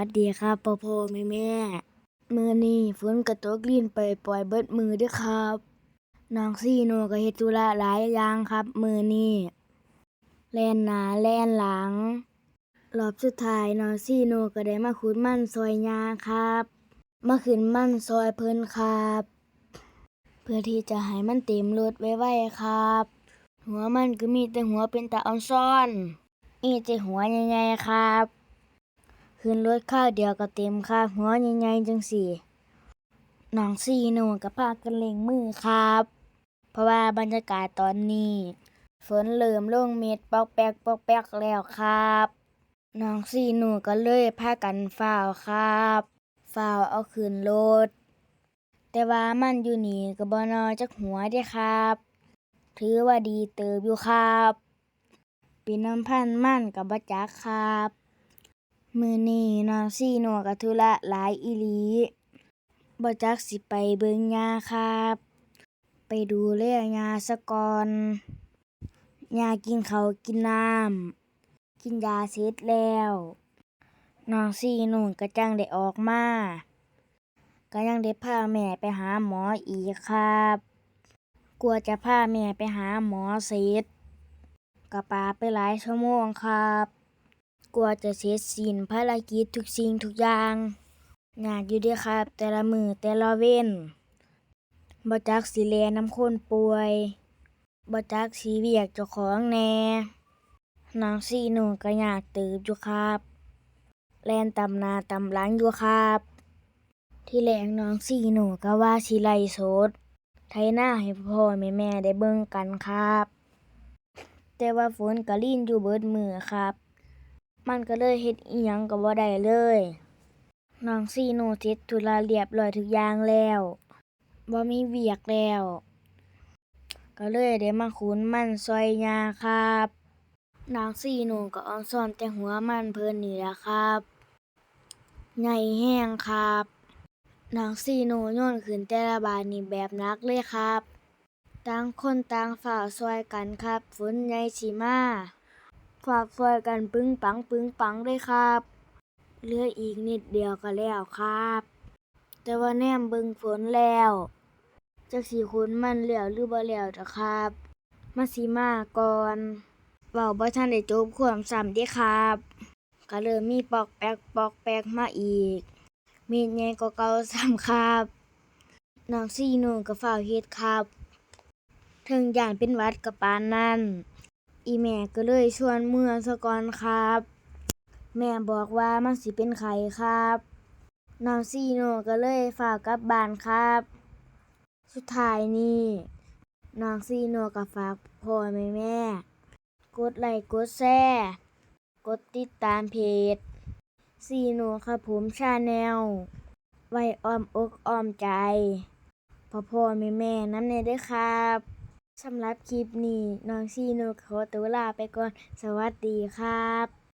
วัสดีครับพ่อพ่อแม่แม่มื้อนี้ฝนก็ตกลิ้นปปล่อยเบิดมือด้อครับน้องซีโนก็เฮ็ดธุระหลายอย่างครับ มือนี้แล่นหนาแล่นหลัง รอบสุดท้ายน้องซีโนก็ได้มาขุดมันซอยย่าครับมาขึ้นมันซอยเพิ่นครับ เพื่อที่จะให้มันเต็มรถไว้ๆครับ หัวมันก็มีแต่หัวเป็นตาออนซ่อนอีแต่หัวใหญ่ๆครับ ขึ้นรถข้าวเดียวก็เต็มครับหัวใหญ่ๆจังสี่น้องซีโน่ก็พากันเล่งมือครับ เพราะว่าบรรยากาศตอนนี้ ฝนเริ่มลงเม็ดปอกแป๊กปอกแป๊กแล้วครับน้องซีโน่ก็เลยพากันฝ้าวครับฝ้าวเอาขึ้นรถแต่ว่ามันอยู่นี่ก็บ่นอจักหัวเด้ครับ ถือว่าดีเติบอยู่ครับปีน้ำพันมันกับบ่จักครับ มื้อนี้น้องซีโน่ก็ธุระหลายอีหลีบ่จักสิไปเบิ่งยาครับ ไปดูแลยาซะก่อนยากินเขาวกินน้ำกินยาเสร็จแล้วน้องซีโน่ก็จังได้ออกมาก็ยังได้พาแม่ไปหาหมออีกครับ กลัวจะพาแม่ไปหาหมอเสร็จก็ปาไปหลายชั่วโมงครับ กลัวจะเสร็จสิ้นภารกิจทุกสิ่งทุกอย่างยากอยู่เด้ครับ แต่ละมือแต่ละเว้นบ่จักสิแลน้ำคนป่วยบ่จักสิเวียกเจ้าของแน่น้องซีโน่ก็ยากติบอยู่ครับ แลนตำนาตำหลังอยู่ครับ ที่แรกน้องซีโน่ก็ว่าสิไลฟ์สดไถนาให้พ่อแม่แม่ได้เบิ่งกันครับ แต่ว่าฝนก็ลิ้นอยู่เบิดมือครับ มันก็เลยเฮ็ดอิหยังก็บ่ได้เลยน้องซีโนเสร็จธุระเรียบร้อยทุกอย่างแล้วบ่มีเวียกแล้ว ก็เลยได้มาขุนมันซอยยาครับน้องซีโนก็ออนซ่อนแต่หัวมันเพิ่นนี่แหละครับใหญ่แห้งครับน้องซีโน่โยนขึ้นแต่ละบาดนี่แบบนักเลยครับ ต่างคนต่างฝ่าซอยกันครับฝนใหญ่สิมา ฝากซอยกันปึ้งปังปึ้งปังเลยครับเหลืออีกนิดเดียวก็แล้วครับ แต่ว่าแนมเบิงฝนแล้วจักสิขุนมันแล้วหรือบ่แล้วจ้ะครับ มาสิมาก่อนเว้าบ่ทันได้จบความซ้ำเด้ครับก็เริ่มมีปอกแปกปอกแปกมาอีก มีดใหญ่กว่าเก่าซ้ำครับน้องซีน่ก็ฟ้าเฮ็ดครับถึงอย่านเป็นวัดก็ปานนั้น อีแม่ก็เลยชวนเมื่อซะก่อนครับ แม่บอกว่ามันสิเป็นไข้ครับน้องซีโน่ก็เลยฝากกลับบ้านครับ สุดท้ายนี้น้องซีโน่ก็ฝากพ่อแม่แม่ กดไลค์กดแชร์กดติดตามเพจซีโน่ครับผมชาแนล ไว้อ้อมอกอ้อมใจพ่อพ่อแม่แม่น้ำเนเด้อครับ สำหรับคลิปนี้น้องซีโน่ขอตัวลาไปก่อน สวัสดีครับ